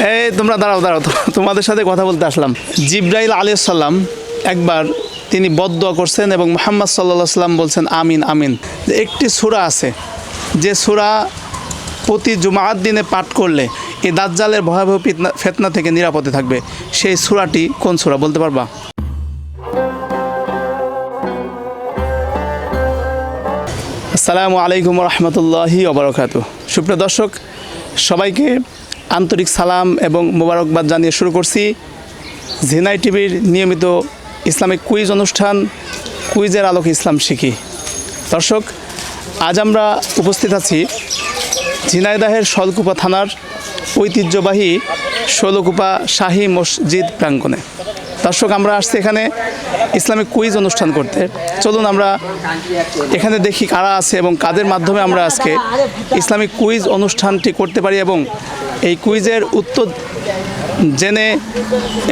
এই, তোমরা দাঁড়াও দাঁড়াও তোমাদের সাথে কথা বলতে আসলাম। জিব্রাইল আলাইসাল্লাম একবার তিনি বদদোয়া করছেন এবং মোহাম্মদ সাল্লাহ সাল্লাম বলছেন, আমিন আমিন। একটি সূরা আছে, যে সূরা প্রতি জুমাত দিনে পাঠ করলে এই দাজ্জালের ভয়াবহ ফিতনা থেকে নিরাপদে থাকবে। সেই সূরাটি কোন সূরা, বলতে পারবা? আসসালামু আলাইকুম রহমতুল্লাহি ওবরাকাতু সুপ্রিয় দর্শক, সবাইকে আন্তরিক সালাম এবং মোবারকবাদ জানিয়ে শুরু করছি। ঝিনাই টিভির নিয়মিত ইসলামিক কুইজ অনুষ্ঠান, কুইজের আলোকে ইসলাম শিখি। দর্শক, আজ আমরা উপস্থিত আছি ঝিনাইদাহের শলকুপা থানার ঐতিহ্যবাহী ষোলকুপা শাহী মসজিদ প্রাঙ্গণে। দর্শক, আমরা আসছি এখানে ইসলামিক কুইজ অনুষ্ঠান করতে। চলুন আমরা এখানে দেখি কারা আছে এবং কাদের মাধ্যমে আমরা আজকে ইসলামিক কুইজ অনুষ্ঠানটি করতে পারি এবং এই কুইজের উত্তর জেনে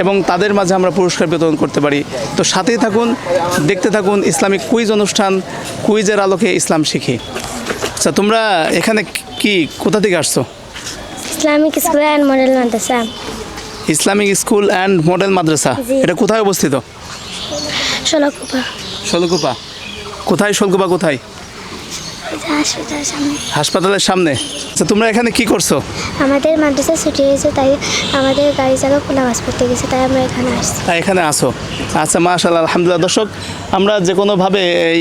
এবং তাদের মাঝে আমরা পুরস্কার বিতরণ করতে পারি। তো সাথেই থাকুন দেখতে থাকুন ইসলামিক কুইজ অনুষ্ঠান কুইজের আলোকে ইসলাম শিখি। আচ্ছা তোমরা এখানে কি কোথা থেকে আসছো? ইসলামিক স্কুল অ্যান্ড মডেল মাদ্রাসা। ইসলামিক স্কুল অ্যান্ড মডেল মাদ্রাসা। এটা কোথায় অবস্থিত? শোলকুপা। কোথায় শোলকুপা কোথায়? হাসপাতালের সামনে। আচ্ছা তোমরা এখানে কি করছ? আমাদের মাদ্রাসা ছুটি হয়েছে তাই আমাদের গাড়ি চালক নামাজ পড়তে গেছে তাই আমরা এখানে আসছি। তা এখানে আসো। আচ্ছা মাশাল্লাহ আলহামদুলিল্লাহ। দর্শক আমরা যে কোনোভাবে এই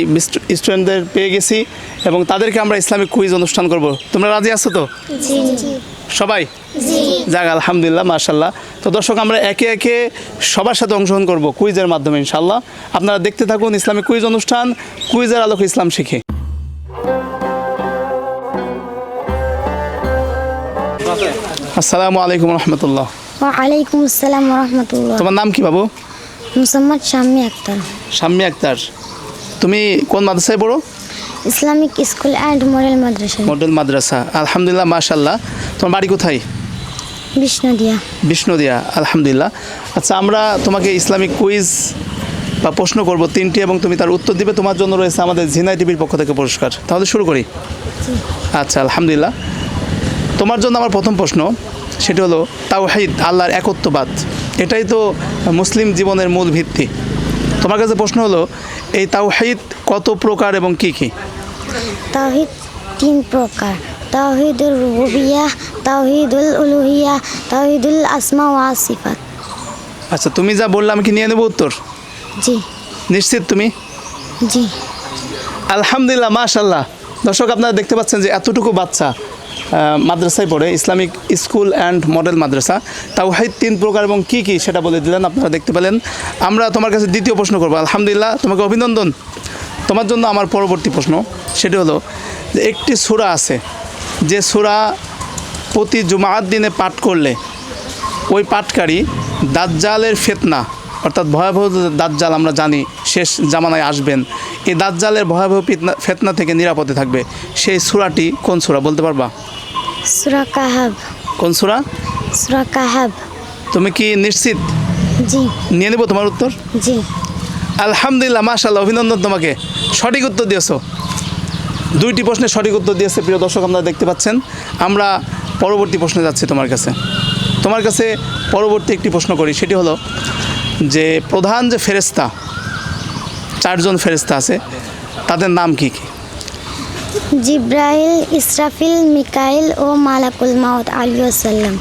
স্টুডেন্টদের পেয়ে গেছি এবং তাদেরকে আমরা ইসলামিক কুইজ অনুষ্ঠান করব। তোমরা রাজি আছো তো? সবাই? যাক আলহামদুলিল্লাহ মাশাল্লাহ তো দর্শক আমরা একে একে সবার সাথে অংশগ্রহণ করব কুইজের মাধ্যমে ইনশাল্লাহ আপনারা দেখতে থাকুন ইসলামিক কুইজ অনুষ্ঠান কুইজের আলোকে ইসলাম শিখে। আসসালামু আলাইকুম রহমতুল্লাহ। ওয়ালাইকুম আসসালাম রহমতুল্লাহ। তোমার নাম কি বাবু? মুসাম্মদ শাম্মী আক্তার। শাম্মী আক্তার। তুমি কোন মাদ্রাসায় পড়ো? ইসলামিক স্কুল অ্যান্ড মডেল মাদ্রাসা। মডেল মাদ্রাসা। আলহামদুলিল্লাহ মাশাল্লাহ তোমার বাড়ি কোথায়? বিষ্ণুদিয়া। বিষ্ণুদিয়া আলহামদুলিল্লাহ। আচ্ছা আমরা তোমাকে ইসলামিক কুইজ বা প্রশ্ন করব তিনটি এবং তুমি তার উত্তর দিবে। তোমার জন্য রয়েছে আমাদের ঝিনাই টিভির পক্ষ থেকে পুরস্কার। তাহলে শুরু করি। আচ্ছা আলহামদুলিল্লাহ। তোমার জন্য আমার প্রথম প্রশ্ন সেটি হলো তাওহিদ আল্লাহর একত্ববাদ। এটাই তো মুসলিম জীবনের মূল ভিত্তি। তোমার কাছে প্রশ্ন হলো এই তাওহিদ কত প্রকার এবং কি কি? তাওহিদ তিন প্রকার। তাওহিদুল রুবুবিয়া তাওহিদুল উলুহিয়া তাওহিদুল আসমা ওয়া সিফাত। আচ্ছা তুমি যা বললাম কি নিয়ে নেব উত্তর? জি। নিশ্চিত তুমি? জি। আলহামদুলিল্লাহ মাশাল্লাহ দর্শক আপনারা দেখতে পাচ্ছেন যে এতটুকু বাচ্চা মাদ্রাসায় পড়ে, ইসলামিক স্কুল অ্যান্ড মডেল মাদ্রাসা। তাওহাইদ তিন প্রকার এবং কি কি সেটা বলে দিলেন, আপনারা দেখতে পেলেন। আমরা তোমার কাছে দ্বিতীয় প্রশ্ন করব। আলহামদুলিল্লাহ, তোমাকে অভিনন্দন। তোমার জন্য আমার পরবর্তী প্রশ্ন, সেটি হলো যে একটি সূরা আছে, যে সূরা প্রতি জুমাত দিনে পাঠ করলে ওই পাটকারী দাজ্জালের ফেতনা, অর্থাৎ ভয়াবহ দাজ্জাল আমরা জানি, শেষ জামানায় আসবেন, এই দাজ্জালের ভয়াবহ ফেতনা থেকে নিরাপদে থাকবে। সেই সূরাটি কোন সূরা বলতে পারবা? সুরা কাহাব। কোন সূরা? সুরা কাহাব। তুমি কি নিশ্চিত? জি। নিয়ে নেব তোমার উত্তর? জি। আলহামদুলিল্লাহ মাশাল্লাহ অভিনন্দন তোমাকে। সঠিক উত্তর দিয়েছ। দুইটি প্রশ্নের সঠিক উত্তর দিয়েছে প্রিয় দর্শক আপনারা দেখতে পাচ্ছেন। আমরা পরবর্তী প্রশ্নে যাচ্ছি তোমার কাছে। তোমার কাছে পরবর্তী একটি প্রশ্ন করি সেটি হলো যে প্রধান যে ফেরেস্তা চারজন ফেরেস্তা আছে তাদের নাম কি কি? জিব্রাইল, ইসরাফিল, মিকাইল ও মালাকুল মাউত আলী সাল্লাম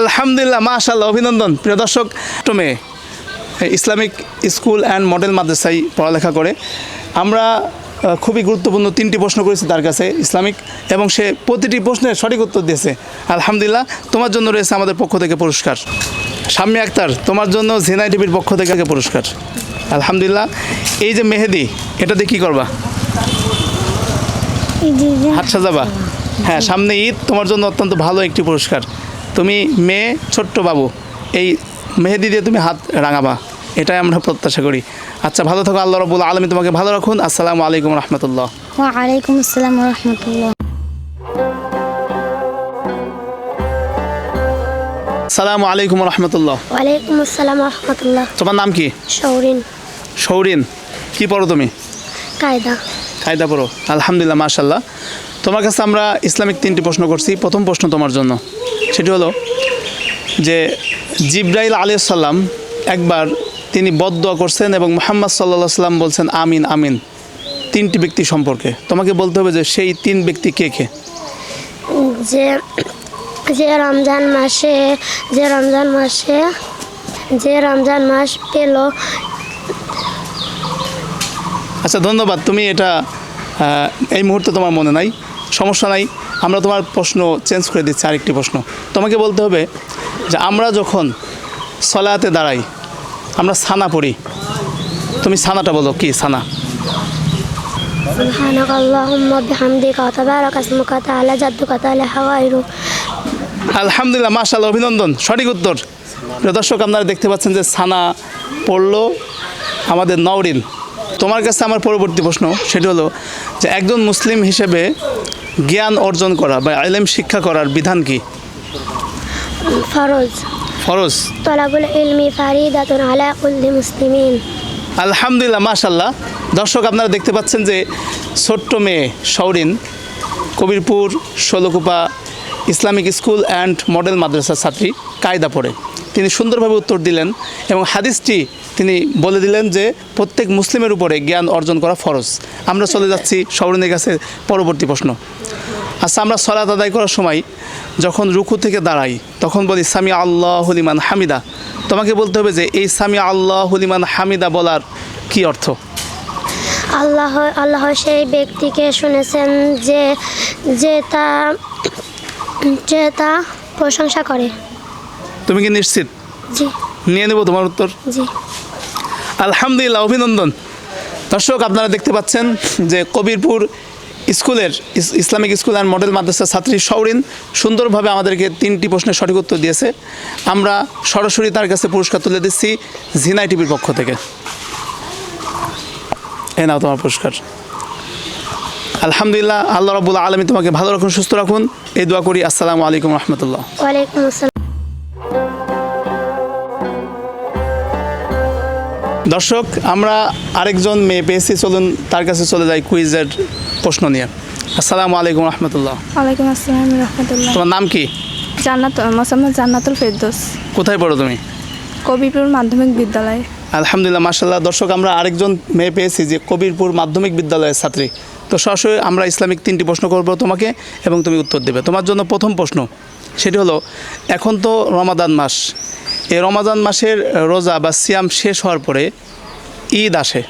আলহামদুলিল্লাহ মাশাল্লাহ অভিনন্দন। প্রিয় দর্শক টমে ইসলামিক স্কুল অ্যান্ড মডেল মাদ্রাসায় পড়ালেখা করে। আমরা খুবই গুরুত্বপূর্ণ তিনটি প্রশ্ন করেছি তার কাছে, ইসলামিক, এবং সে প্রতিটি প্রশ্নের সঠিক উত্তর দিয়েছে। আলহামদুলিল্লাহ, তোমার জন্য রয়েছে আমাদের পক্ষ থেকে পুরস্কার। সাম্মী আক্তার, তোমার জন্য ঝিনাই টিভির পক্ষ থেকে পুরস্কার। আলহামদুলিল্লাহ, এই যে মেহেদি এটা দিয়ে কী করবা? হাত সাজাবা। হ্যাঁ সামনে ঈদ তোমার জন্য অত্যন্ত ভালো একটি পুরস্কার। তুমি মেয়ে ছোট্ট বাবু এই মেহেদি দিয়ে তুমি হাত রাঙাবা। এটাই আমরা প্রত্যাশা করি। আচ্ছা ভালো থাকো আল্লাহ রবুল আলমী তোমাকে ভালো রাখুন। আসসালামু আলাইকুম রহমতুল্লাহ। ওয়ালাইকুম আসসালাম রহমতুল্লাহ। সালামু আলাইকুম রহমতুল্লাহ। ওয়ালাইকুম আসসালাম রহমতুল্লাহ। তোমার নাম কি? শৌরিন। সৌরিন কি পড়ো তুমি? কায়দা। কায়দা পড়ো আলহামদুলিল্লাহ মাশাল্লাহ তোমার কাছে আমরা ইসলামিক তিনটি প্রশ্ন করছি। প্রথম প্রশ্ন তোমার জন্য। সেটি হলো যে জিব্রাইল আলিয়াল্লাম একবার তিনি বদদোয়া করছেন এবং মোহাম্মদ সাল্লাহ সাল্লাম বলছেন আমিন আমিন। তিনটি ব্যক্তি সম্পর্কে। তোমাকে বলতে হবে যে সেই তিন ব্যক্তি কে কে? যে যে রমজান মাসে যে রমজান মাসে যে রমজান মাস পেল। আচ্ছা ধন্যবাদ। তুমি এটা এই মুহূর্তে তোমার মনে নাই সমস্যা নাই আমরা তোমার প্রশ্ন চেঞ্জ করে দিচ্ছি আরেকটি প্রশ্ন তোমাকে বলতে হবে যে আমরা যখন সলাতে দাঁড়াই আমরা সানা পড়ি তুমি সানাটা বলো কি সানা سبحانك اللهم بحمدك وتبارك اسمك وتعالى جدك وتعالى غيرك আলহামদুলিল্লাহ মাশাল্লাহ অভিনন্দন সঠিক উত্তর প্রিয় দর্শক আপনারা দেখতে পাচ্ছেন যে সানা পড়লো আমাদের নওরিন তোমার কাছে আমার পরবর্তী প্রশ্ন সেটি হলো যে একজন মুসলিম হিসেবে জ্ঞান অর্জন করা বা আলেম শিক্ষা করার বিধান কি? ফরজ। ফরজ? তলাবুল ইলমি ফারিদাতুন আলা কুল্লি মুসলিমিন। আলহামদুলিল্লাহ মাশাআল্লাহ। দর্শক আপনারা দেখতে পাচ্ছেন যে ছোট্ট মেয়ে Shourin Kabirpur Sholakupa Islamic school and model মাদ্রাসার ছাত্রী কায়দা পড়ে। তিনি সুন্দরভাবে উত্তর দিলেন এবং হাদিসটি তিনি বলে দিলেন যে, প্রত্যেক মুসলিমের উপরে জ্ঞান অর্জন করা ফরজ। আমরা চলে যাচ্ছি সৌরিনের কাছে পরবর্তী প্রশ্ন। আচ্ছা আমরা সলাত আদায় করার সময় যখন রুকু থেকে দাঁড়াই, তখন বলি, সামি আল্লাহ হলিমান হামিদা। তোমাকে বলতে হবে যে, এই সামি আল্লাহ হলিমান হামিদা বলার কি অর্থ? আল্লাহ আল্লাহ সেই ব্যক্তিকে শুনেছেন যে যে তা যে তা প্রশংসা করে। তুমি কি নিশ্চিত? জি। নিয়ে নেব তোমার উত্তর? জি। আলহামদুলিল্লাহ অভিনন্দন। দর্শক আপনারা দেখতে পাচ্ছেন যে কবিরপুর স্কুলের ইসলামিক স্কুল অ্যান্ড মডেল মাদ্রাসার ছাত্রী সৌরিন সুন্দরভাবে আমাদেরকে তিনটি প্রশ্নের সঠিক উত্তর দিয়েছে। আমরা সরাসরি তার কাছে পুরস্কার তুলে দিচ্ছি ঝিনাই টিভির পক্ষ থেকে। এ নাও তোমার পুরস্কার। আলহামদুলিল্লাহ আল্লাহ রবুল্লা আলমী তোমাকে ভালো রাখুন সুস্থ রাখুন। এই দোয়া করি আসসালামু আলাইকুম রহমতুল্লাহ। ওয়ালাইকুম আসসালাম। দর্শক আমরা আরেকজন মেয়ে পেয়েছি চলুন তার কাছে চলে যাই কুইজের প্রশ্ন নিয়ে। আসসালামু আলাইকুম রহমতুল্লাহ। ওয়ালাইকুম আসসালাম রহমতুল্লাহ। তোমার নাম কি? জান্নাত মোসাম্মদ জান্নাতুল ফেরদোস। কোথায় পড়ো তুমি? কবিপুর মাধ্যমিক বিদ্যালয়। আলহামদুলিল্লাহ মাসাল্লাহ দর্শক আমরা আরেকজন মেয়ে পেয়েছি যে কবিরপুর মাধ্যমিক বিদ্যালয়ের ছাত্রী। তো সরাসরি আমরা ইসলামিক তিনটি প্রশ্ন করব তোমাকে এবং তুমি উত্তর দেবে। তোমার জন্য প্রথম প্রশ্ন সেটি হলো এখন তো রমাদান মাস। এই রমাদান মাসের রোজা বা সিয়াম শেষ হওয়ার পরে ঈদ আসে।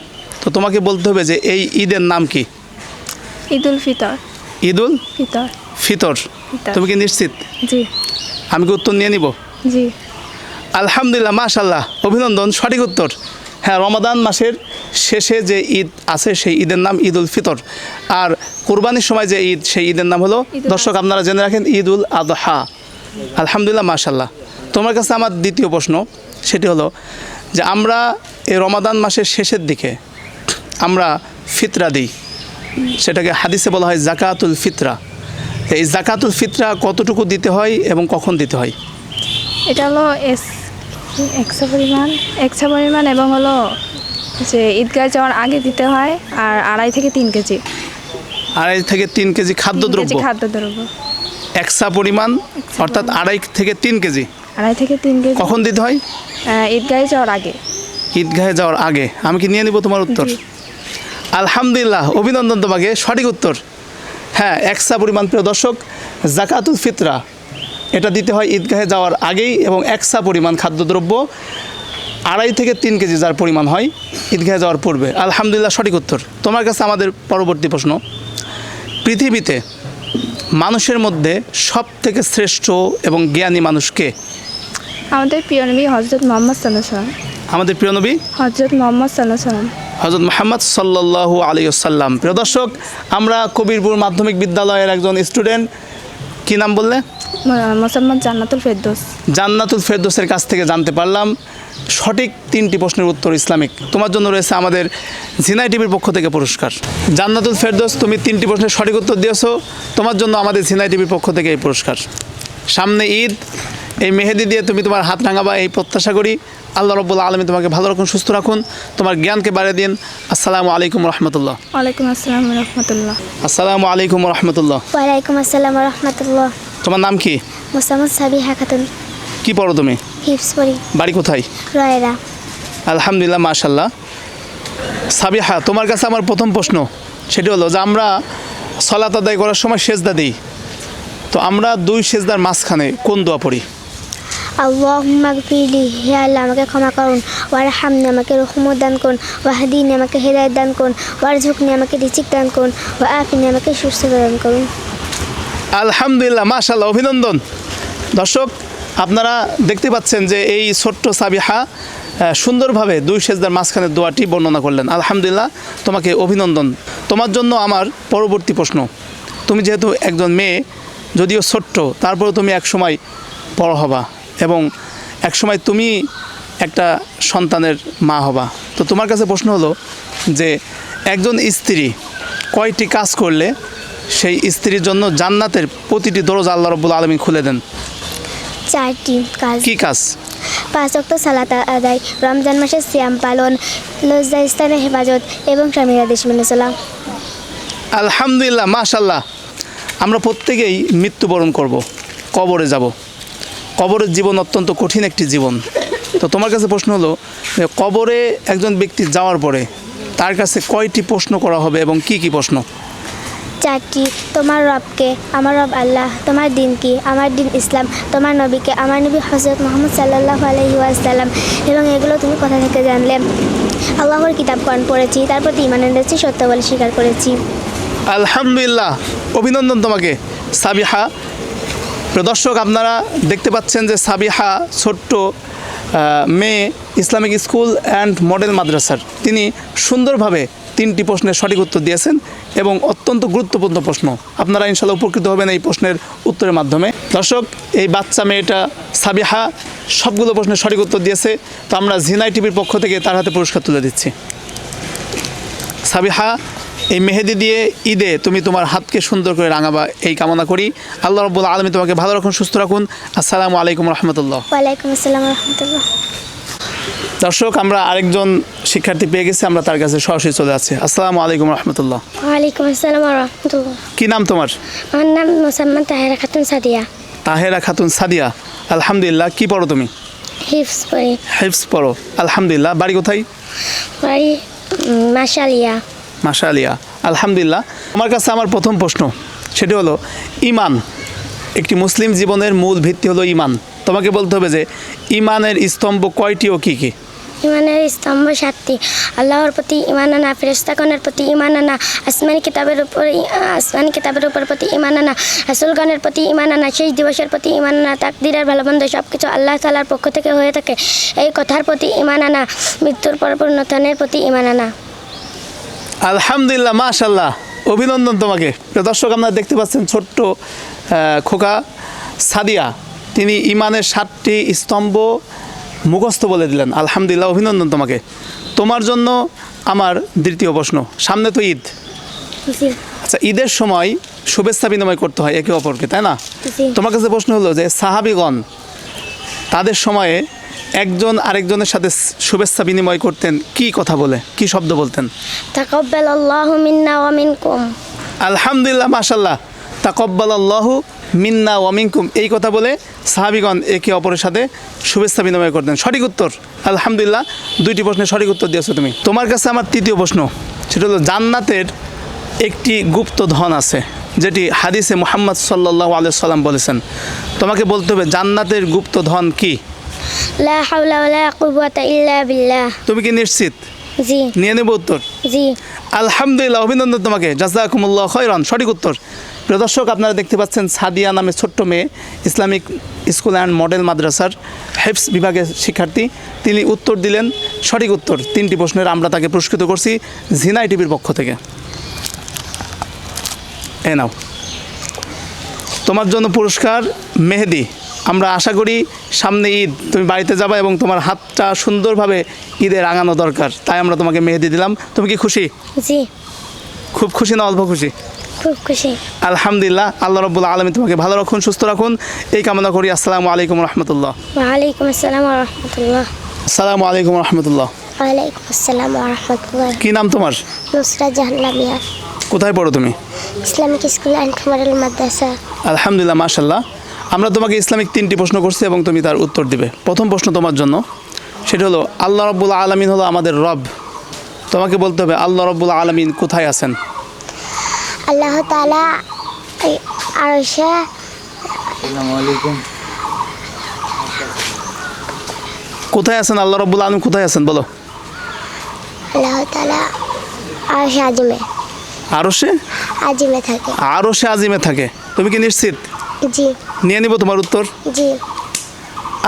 তো তোমাকে বলতে হবে যে এই ঈদের নাম কি? ঈদুল ফিতর। ঈদুল ফিতর। ফিতর। তুমি কি নিশ্চিত? জি। আমি কি উত্তর নিয়ে নিব? জি। আলহামদুলিল্লাহ মাশাল্লাহ অভিনন্দন সঠিক উত্তর। হ্যাঁ রমাদান মাসের শেষে যে ঈদ আছে সেই ঈদের নাম ঈদ উল ফিতর। আর কোরবানির সময় যে ঈদ সেই ঈদের নাম হলো দর্শক আপনারা জেনে রাখেন ঈদ উল আদহা আলহামদুলিল্লাহ মাশাল্লাহ তোমার কাছে আমার দ্বিতীয় প্রশ্ন সেটি হলো যে আমরা এই রমাদান মাসের শেষের দিকে আমরা ফিতরা দিই। সেটাকে হাদিসে বলা হয় জাকাতুল ফিতরা। এই জাকাতুল ফিতরা কতটুকু দিতে হয় এবং কখন দিতে হয়? এটা হলো এস একশো পরিমাণ একশো পরিমাণ এবং হলো যে ঈদগাহ যাওয়ার আগে দিতে হয় আর আড়াই থেকে তিন কেজি। আড়াই থেকে তিন কেজি খাদ্যদ্রব্য? খাদ্যদ্রব্য। একসা পরিমাণ অর্থাৎ আড়াই থেকে তিন কেজি? আড়াই থেকে তিন কেজি। কখন দিতে হয়? ঈদগাহে যাওয়ার আগে। ঈদগাহে যাওয়ার আগে। আমি কি নিয়ে নিব তোমার উত্তর? আলহামদুলিল্লাহ অভিনন্দন তোমাকে। সঠিক উত্তর। হ্যাঁ একসা পরিমাণ প্রিয় দর্শক জাকাতুল ফিতরা। এটা দিতে হয় ঈদগাহে যাওয়ার আগেই এবং একসা পরিমাণ খাদ্যদ্রব্য আড়াই থেকে তিন কেজি যার পরিমাণ হয় ঈদগাহে যাওয়ার পূর্বে। আলহামদুলিল্লাহ সঠিক উত্তর। তোমার কাছে আমাদের পরবর্তী প্রশ্ন। পৃথিবীতে মানুষের মধ্যে সব থেকে শ্রেষ্ঠ এবং জ্ঞানী মানুষকে আমাদের প্রিয় নবী হজরত মোহাম্মদ সাল্লাম আমাদের প্রিয় নবী? হজরত মোহাম্মদ সাল্লাম হজরত মোহাম্মদ সাল্লাল্লাহু আলাইহি সাল্লাম প্রিয় দর্শক আমরা কবিরপুর মাধ্যমিক বিদ্যালয়ের একজন স্টুডেন্ট। কি নাম বললে? মোসাম্মদ জান্নাতুল ফেরদোস। জান্নাতুল ফেরদোসের কাছ থেকে জানতে পারলাম সঠিক তিনটি প্রশ্নের উত্তর ইসলামিক। তোমার জন্য রয়েছে আমাদের ঝিনাই টিভির পক্ষ থেকে পুরস্কার। জান্নাতুল ফেরদোস তুমি তিনটি প্রশ্নের সঠিক উত্তর দিয়েছ তোমার জন্য আমাদের ঝিনাই টিভির পক্ষ থেকে এই পুরস্কার। সামনে ঈদ এই মেহেদি দিয়ে তুমি তোমার হাত রাঙাবা এই প্রত্যাশা করি। আল্লাহ রব্বুল্লা আলমী তোমাকে ভালো রাখুন সুস্থ রাখুন। তোমার জ্ঞানকে বাড়িয়ে দিন। আসসালামু আলাইকুম রহমতুল্লাহ। আসসালাম রহমতুল্লাহ। আসসালামু আলাইকুম রহমতুল্লাহ। ওয়ালাইকুম আসসালাম রহমতুল্লাহ। তোমার নাম কি? মোসাম্মদ সাবিহা খাতুন কি পড়ো তুমি? হিপস পড়ি। বাড়ি কোথায়? রয়েরা। আলহামদুলিল্লাহ মাশাল্লাহ সাবিহা তোমার কাছে আমার প্রথম প্রশ্ন। সেটি হলো যে আমরা সলাত আদায় করার সময় সেজদা দিই। তো আমরা দুই সেজদার মাঝখানে কোন দোয়া পড়ি? আল্লাহ মাগফিরলি হে আল্লাহ আমাকে ক্ষমা করুন। ওয়ার হামনে আমাকে রহমত দান করুন। ওয়াহাদিনে আমাকে হেদায়ত দান করুন। ওয়ার ঝুঁকনি আমাকে রিচিক দান করুন। ওয়া আফিনে আমাকে সুস্থতা দান করুন। আলহামদুলিল্লাহ মাশাল্লাহ অভিনন্দন। দর্শক, আপনারা দেখতে পাচ্ছেন যে এই ছোট্ট সাবিহা সুন্দরভাবে দুই সেজদার মাঝখানের দোয়াটি বর্ণনা করলেন। আলহামদুলিল্লাহ, তোমাকে অভিনন্দন। তোমার জন্য আমার পরবর্তী প্রশ্ন। তুমি যেহেতু একজন মেয়ে, যদিও ছোট্ট, তারপরেও তুমি একসময় বড় হবা এবং একসময় তুমি একটা সন্তানের মা হবা। তো তোমার কাছে প্রশ্ন হলো যে, একজন স্ত্রী কয়টি কাজ করলে সেই স্ত্রীর জন্য জান্নাতের প্রতিটি দরজা আল্লাহ রব্বুল আলমী খুলে দেন। চারটি কাজ। কি কাজ? পাঁচ অক্ট সালাত আদায় রমজান মাসের সিয়াম পালন লজ্জা স্থানের হেফাজত এবং স্বামীর আদেশ মেনে চলা। আলহামদুলিল্লাহ মাশাল্লাহ আমরা প্রত্যেকেই মৃত্যুবরণ করব কবরে যাব। কবরের জীবন অত্যন্ত কঠিন একটি জীবন। তো তোমার কাছে প্রশ্ন হলো যে কবরে একজন ব্যক্তি যাওয়ার পরে তার কাছে কয়টি প্রশ্ন করা হবে এবং কি কি প্রশ্ন? চারটি, তোমার রবকে, আমার রব আল্লাহ, তোমার দিন কি আমার দিন ইসলাম, তোমার নবীকে, আমার নবী হজরত মোহাম্মদ সাল্লাহ আলহি ওয়াসাল্লাম। এবং এগুলো তুমি কোথা থেকে জানলে? আল্লাহর কিতাব কোরআন পড়েছি, তারপর ইমান এনেছি, সত্য বলে স্বীকার করেছি। আলহামদুলিল্লাহ, অভিনন্দন তোমাকে। সাবিহা দর্শক, আপনারা দেখতে পাচ্ছেন যে সাবিহা ছোট্ট মেয়ে ইসলামিক স্কুল অ্যান্ড মডেল মাদ্রাসার। তিনি সুন্দরভাবে তিনটি প্রশ্নের সঠিক উত্তর দিয়েছেন এবং অত্যন্ত গুরুত্বপূর্ণ প্রশ্ন। আপনারা ইনশাল্লাহ উপকৃত হবেন এই প্রশ্নের উত্তরের মাধ্যমে। দর্শক এই বাচ্চা মেয়েটা সাবিহা সবগুলো প্রশ্নের সঠিক উত্তর দিয়েছে। তো আমরা জিনাই টিভির পক্ষ থেকে তার হাতে পুরস্কার তুলে দিচ্ছি। সাবিহা এই মেহেদি দিয়ে ঈদে তুমি তোমার হাতকে সুন্দর করে রাঙাবা এই কামনা করি। আল্লাহ রব্বুল আলমী তোমাকে ভালো রাখুন সুস্থ রাখুন। আসসালামু আলাইকুম রহমতুল্লাহ। ওয়ালাইকুম আসসালাম রহমতুল্লাহ। দর্শক আমরা আরেকজন শিক্ষার্থী পেয়ে গেছি আমরা তার কাছে সরাসরি চলে যাচ্ছি। আসসালামু আলাইকুম রহমতুল্লাহ। ওয়ালাইকুম আসসালাম রহমতুল্লাহ। কি নাম তোমার? আমার নাম মোসাম্মদ তাহেরা খাতুন সাদিয়া। তাহেরা খাতুন সাদিয়া। আলহামদুলিল্লাহ কি পড়ো তুমি? হিপস পড়ি। হেফস পড়ো। আলহামদুলিল্লাহ বাড়ি কোথায়? বাড়ি মাশালিয়া। মাশা আলিয়া আলহামদুলিল্লাহ আমার কাছে আমার প্রথম প্রশ্ন সেটি হলো ইমান একটি মুসলিম জীবনের মূল ভিত্তি হলো ইমান। তোমাকে বলতে হবে যে ইমানের স্তম্ভ কয়টি ও কী কী? ইমানের স্তম্ভ সাতটি। আল্লাহর প্রতি ইমান আনা ফেরেস্তাগণের প্রতি ইমান আনা, আসমানি কিতাবের উপর আসমানি কিতাবের উপর প্রতি ইমান আনা, রাসুলগণের প্রতি ইমান আনা শেষ দিবসের প্রতি ইমান আনা তাকদিরের ভালোমন্দ সব কিছু আল্লাহ তালার পক্ষ থেকে হয়ে থাকে। এই কথার প্রতি ইমান আনা, মৃত্যুর পর পুনরুত্থানের প্রতি ইমান আনা। আলহামদুলিল্লাহ মাশাল্লাহ অভিনন্দন তোমাকে। দর্শক, আপনারা দেখতে পাচ্ছেন ছোট্ট খোকা সাদিয়া। তিনি ইমানের সাতটি স্তম্ভ মুখস্থ বলে দিলেন আলহামদুলিল্লাহ অভিনন্দন তোমাকে। তোমার জন্য আমার দ্বিতীয় প্রশ্ন সামনে তো ঈদ। আচ্ছা ঈদের সময় শুভেচ্ছা বিনিময় করতে হয় একে অপরকে তাই না? তোমার কাছে প্রশ্ন হলো যে সাহাবিগণ তাদের সময়ে একজন আরেকজনের সাথে শুভেচ্ছা বিনিময় করতেন কি কথা বলে কি শব্দ বলতেন? তাকাব্বাল আলহামদুলিল্লাহ মাশাল্লাহ তাকব্বাল আল্লাহু মিন্না ওয়ামিনকুম এই কথা বলে সাহাবিগণ একে অপরের সাথে শুভেচ্ছা বিনিময় করতেন সঠিক উত্তর আলহামদুলিল্লাহ দুইটি প্রশ্নের সঠিক উত্তর দিয়েছ তুমি। তোমার কাছে আমার তৃতীয় প্রশ্ন সেটা হলো জান্নাতের একটি গুপ্ত ধন আছে যেটি হাদিসে মোহাম্মদ সাল্লাহ সাল্লাম বলেছেন। তোমাকে বলতে হবে জান্নাতের গুপ্ত ধন কি? তুমি কি নিশ্চিত? জি। নিয়ে নেব উত্তর? জি। আলহামদুলিল্লাহ অভিনন্দন তোমাকে। জাজাকুমুল্লাহ খৈরন সঠিক উত্তর। প্রিয় দর্শক আপনারা দেখতে পাচ্ছেন সাদিয়া নামে ছোট্ট মেয়ে ইসলামিক স্কুল অ্যান্ড মডেল মাদ্রাসার হেফস বিভাগের শিক্ষার্থী। তিনি উত্তর দিলেন সঠিক উত্তর তিনটি প্রশ্নের আমরা তাকে পুরস্কৃত করছি ঝিনাই টিভির পক্ষ থেকে। এ নাও। তোমার জন্য পুরস্কার মেহেদি। আমরা আশা করি সামনে ঈদ তুমি বাড়িতে যাবা এবং তোমার হাতটা সুন্দরভাবে ঈদে রাঙানো দরকার তাই আমরা তোমাকে মেহেদি দিলাম। তুমি কি খুশি? জি। খুব খুশি না অল্প খুশি? খুব খুশি। আলহামদুলিল্লাহ আল্লাহ রব্বুল আলমী তোমাকে ভালো রাখুন সুস্থ রাখুন। এই কামনা করি আসসালামু আলাইকুম রহমতুল্লাহ। ওয়ালাইকুম আসসালাম রহমতুল্লাহ। আসসালামু আলাইকুম রহমতুল্লাহ। ওয়ালাইকুম আসসালাম রহমতুল্লাহ। কী নাম তোমার? জাহান লামিয়া কোথায় পড়ো তুমি? ইসলামিক স্কুল অ্যান্ড মডেল মাদ্রাসা। আলহামদুলিল্লাহ মাশাল্লাহ আমরা তোমাকে ইসলামিক তিনটি প্রশ্ন করছি এবং তুমি তার উত্তর দিবে। প্রথম প্রশ্ন তোমার জন্য সেটা হলো আল্লাহ রব্বুল আলমিন হলো আমাদের রব। তোমাকে বলতে হবে আল্লাহ রব্বুল আলমিন কোথায় আছেন? আল্লাহ তালা আরশে কোথায় আছেন? আল্লাহ রব্বুল আলম কোথায় আছেন? বলো। আল্লাহ তালা আরশে আজিমে। আরও সে আজিমে থাকে। আরও সে আজিমে থাকে। তুমি কি নিশ্চিত? জি। নিয়ে নিব তোমার উত্তর। জি।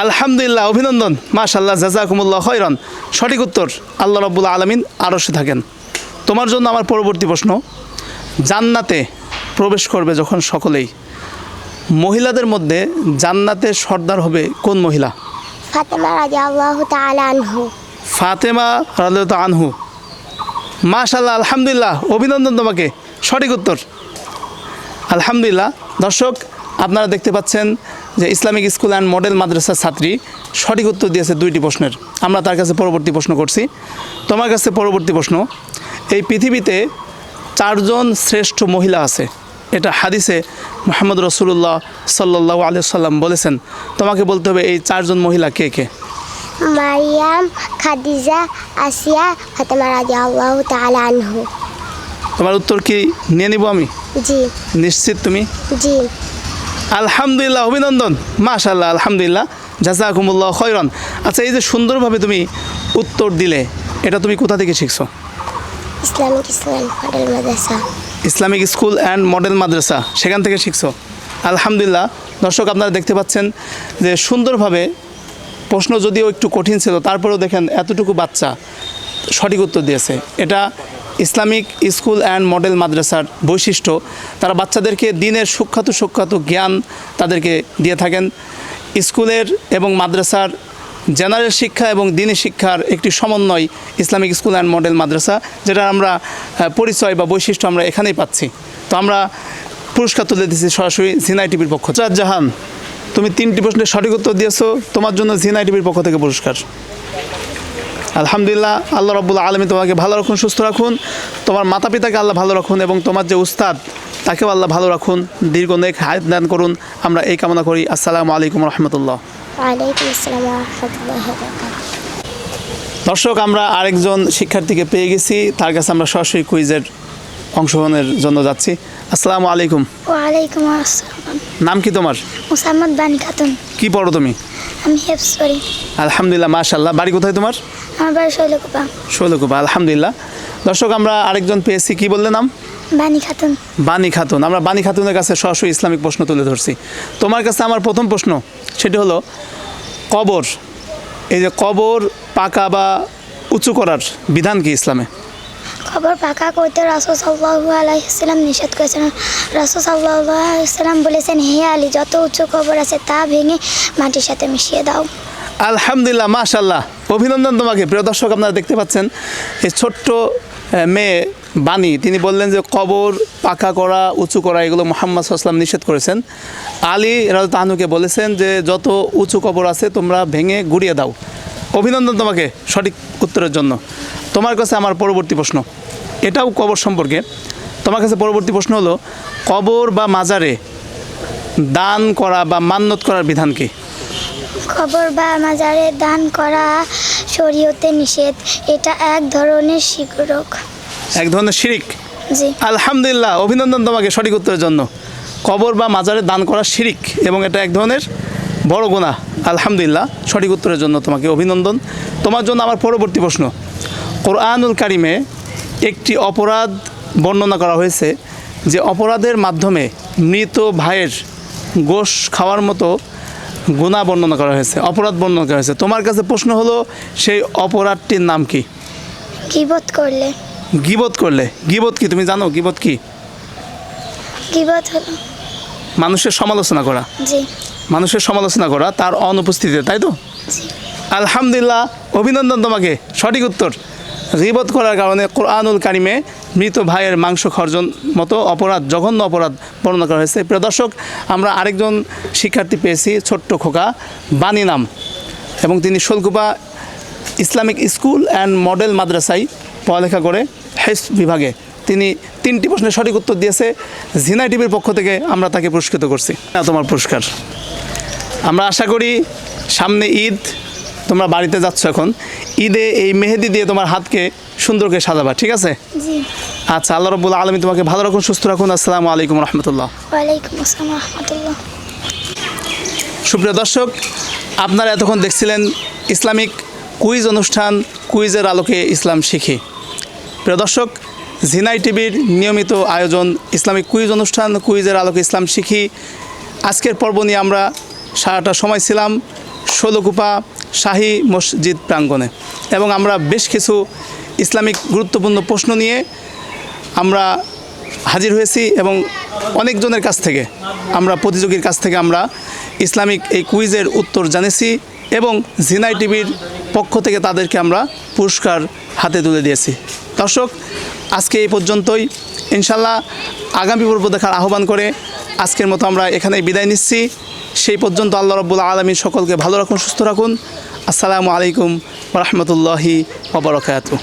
আলহামদুলিল্লাহ অভিনন্দন। মাশাল্লাহ জাজাকুমুল্লাহ খৈরন সঠিক উত্তর আল্লাহ রব্বুল আলমিন আরশে থাকেন। তোমার জন্য আমার পরবর্তী প্রশ্ন। জান্নাতে প্রবেশ করবে যখন সকলেই। মহিলাদের মধ্যে জান্নাতে সর্দার হবে কোন মহিলা? ফাতেমা রাজা আল্লাহ আনহু। ফাতেমা আনহু। আলহামদুলিল্লাহ অভিনন্দন তোমাকে। সঠিক উত্তর। আলহামদুলিল্লাহ দর্শক আপনারা দেখতে পাচ্ছেন যে ইসলামিক স্কুল অ্যান্ড মডেল মাদ্রাসার ছাত্রী সঠিক উত্তর দিয়েছে দুইটি প্রশ্নের। আমরা তার কাছে পরবর্তী প্রশ্ন করছি। তোমার কাছে পরবর্তী প্রশ্ন এই পৃথিবীতে চারজন শ্রেষ্ঠ মহিলা আছে। এটা হাদিসে মোহাম্মদ রসুল্লাহ সাল্লাহ আলিয়া সাল্লাম বলেছেন। তোমাকে বলতে হবে এই চারজন মহিলা কে কে? মারিয়াম খাদিজা আসিয়া ফাতেমা রাজা আল্লাহ আনহু। তোমার উত্তর কি? নিয়ে নিব আমি? জি। নিশ্চিত তুমি? জি। আলহামদুলিল্লাহ অভিনন্দন। মাশাল্লাহ আলহামদুলিল্লাহ। জাজাকুমুল্লাহ খয়রন। আচ্ছা এই যে সুন্দরভাবে তুমি উত্তর দিলে এটা তুমি কোথা থেকে শিখছো? ইসলামিক ইসলাম মডেল মাদ্রাসা। ইসলামিক স্কুল অ্যান্ড মডেল মাদ্রাসা, সেখান থেকে শিখছো। আলহামদুলিল্লাহ, দর্শক আপনারা দেখতে পাচ্ছেন যে সুন্দরভাবে প্রশ্ন যদিও একটু কঠিন ছিল, তারপরেও দেখেন এতটুকু বাচ্চা সঠিক উত্তর দিয়েছে। এটা ইসলামিক স্কুল অ্যান্ড মডেল মাদ্রাসার বৈশিষ্ট্য। তারা বাচ্চাদেরকে দিনের সুখ্যাত সুখ্যাত জ্ঞান তাদেরকে দিয়ে থাকেন। স্কুলের এবং মাদ্রাসার জেনারেল শিক্ষা এবং দিনী শিক্ষার একটি সমন্বয় ইসলামিক স্কুল অ্যান্ড মডেল মাদ্রাসা, যেটা আমরা পরিচয় বা বৈশিষ্ট্য আমরা এখানেই পাচ্ছি। তো আমরা পুরস্কার তুলে দিচ্ছি সরাসরি জিনাই টিভির পক্ষ জাহান, তুমি তিনটি প্রশ্নের সঠিক উত্তর দিয়েছ, তোমার জন্য জিনাই টিভির পক্ষ থেকে পুরস্কার। আলহামদুলিল্লাহ আল্লাহ রব্বুল আলমী তোমাকে ভালো রাখুন সুস্থ রাখুন। তোমার মাতা পিতাকে আল্লাহ ভালো রাখুন এবং তোমার যে উস্তাদ তাকেও আল্লাহ ভালো রাখুন। দীর্ঘ নেক হায়াত দান করুন। আমরা এই কামনা করি। আসসালামু আলাইকুম রহমতুল্লাহ। দর্শক আমরা আরেকজন শিক্ষার্থীকে পেয়ে গেছি। তার কাছে আমরা সরাসরি কুইজের অংশগ্রহণের জন্য যাচ্ছি। আসসালামু আলাইকুম। ওয়ালাইকুম আসসালাম। নাম কি তোমার? মুসাম্মদ বানি খাতুন। কি পড়ো তুমি? আমি হেফস করি আলহামদুলিল্লাহ মাশাল্লাহ বাড়ি কোথায় তোমার? আমার বাড়ি শৈলকুপা। শৈলকুপা আলহামদুলিল্লাহ। দর্শক আমরা আরেকজন পেয়েছি কি বললে নাম? বানি খাতুন। বানী খাতুন। আমরা বানী খাতুনের কাছে সরাসরি ইসলামিক প্রশ্ন তুলে ধরছি। তোমার কাছে আমার প্রথম প্রশ্ন সেটি হলো কবর এই যে কবর পাকা বা উঁচু করার বিধান কি ইসলামে? খবর পাকা করতে রাসুল সাল্লাহু আলাইসাল্লাম নিষেধ করেছেন রাসুল সাল্লাহু আলাইসাল্লাম বলেছেন, হে আলী, যত উঁচু খবর আছে, তা ভেঙে মাটির সাথে মিশিয়ে দাও। আলহামদুলিল্লাহ মাশাল্লাহ অভিনন্দন তোমাকে। প্রিয় দর্শক, আপনারা দেখতে পাচ্ছেন, এই ছোট্ট মেয়ে বাণী, তিনি বললেন যে, কবর পাকা করা, উঁচু করা, এগুলো মোহাম্মদ সাল্লাম নিষেধ করেছেন। আলী রাজু তাহানুকে বলেছেন যে, যত উঁচু কবর আছে, তোমরা ভেঙে গুড়িয়ে দাও। অভিনন্দন তোমাকে সঠিক উত্তরের জন্য। তোমার কাছে আমার পরবর্তী প্রশ্ন। এটাও কবর সম্পর্কে। তোমার কাছে পরবর্তী প্রশ্ন হলো কবর বা মাজারে দান করা বা মান্যত করার বিধান কি? খবর বা মাজারে দান করা শরীয়তে নিষেধ। এটা এক ধরনের শিগরক এক ধরনের শিরিক? জি। আলহামদুলিল্লাহ অভিনন্দন তোমাকে সঠিক উত্তরের জন্য। কবর বা মাজারে দান করা শিরিক এবং এটা এক ধরনের বড় গোনা আলহামদুলিল্লাহ সঠিক উত্তরের জন্য তোমাকে অভিনন্দন। তোমার জন্য আমার পরবর্তী প্রশ্ন। কোরআনুল কারিমে একটি অপরাধ বর্ণনা করা হয়েছে যে অপরাধের মাধ্যমে মৃত ভাইয়ের গোশ খাওয়ার মতো গুণা বর্ণনা করা হয়েছে অপরাধ বর্ণনা করা হয়েছে। তোমার কাছে প্রশ্ন হলো সেই অপরাধটির নাম কি? গিবত করলে। গিবত করলে। গিবত কি? তুমি জানো গিবত কি? গিবত হলো। মানুষের সমালোচনা করা। জি। মানুষের সমালোচনা করা, তার অনুপস্থিতিতে, তাই তো? আলহামদুলিল্লাহ, অভিনন্দন তোমাকে। সঠিক উত্তর। গিবত করার কারণে কোরআনুল কারিমে মৃত ভাইয়ের মাংস খর্জন মতো অপরাধ, জঘন্য অপরাধ বর্ণনা করা হয়েছে। প্রিয় দর্শক, আমরা আরেকজন শিক্ষার্থী পেয়েছি, ছোট্ট খোকা বাণী নাম। এবং তিনি Sholakupa Islamic school and model মাদ্রাসায় পড়ালেখা করে হেস বিভাগে তিনি তিনটি প্রশ্নের সঠিক উত্তর দিয়েছে। ঝিনাই টিভির পক্ষ থেকে আমরা তাকে পুরস্কৃত করছি। তোমার পুরস্কার। আমরা আশা করি সামনে ঈদ তোমরা বাড়িতে যাচ্ছ এখন। ঈদে এই মেহেদি দিয়ে তোমার হাতকে সুন্দর করে সাজাবা ঠিক আছে? আচ্ছা আল্লাহ রব্বুল আলমী তোমাকে ভালো রাখুন সুস্থ রাখুন। আসসালামু আলাইকুম রহমতুল্লাহ। সুপ্রিয় দর্শক আপনারা এতক্ষণ দেখছিলেন ইসলামিক কুইজ অনুষ্ঠান কুইজের আলোকে ইসলাম শিখি। প্রিয় দর্শক ঝিনাই টিভির নিয়মিত আয়োজন, ইসলামিক কুইজ অনুষ্ঠান, কুইজের আলোকে ইসলাম শিখি। আজকের পর্ব নিয়ে আমরা সারাটা সময় ছিলাম ষোলকুপা শাহী মসজিদ প্রাঙ্গণে। এবং আমরা বেশ কিছু ইসলামিক গুরুত্বপূর্ণ প্রশ্ন নিয়ে আমরা হাজির হয়েছি এবং অনেকজনের কাছ থেকে, আমরা প্রতিযোগীর কাছ থেকে আমরা ইসলামিক এই কুইজের উত্তর জানিয়েছি এবং জিনাই টিভির পক্ষ থেকে তাদেরকে আমরা পুরস্কার হাতে তুলে দিয়েছি। দর্শক, আজকে এই পর্যন্তই। ইনশাল্লাহ আগামী পর্ব দেখার আহ্বান করে আজকের মতো আমরা এখানে বিদায় নিচ্ছি। সেই পর্যন্ত আল্লাহ রব্বুল আলমী সকলকে ভালো রাখুন, সুস্থ রাখুন। আসসালামু আলাইকুম রহমতুল্লাহি ওবরাকাতু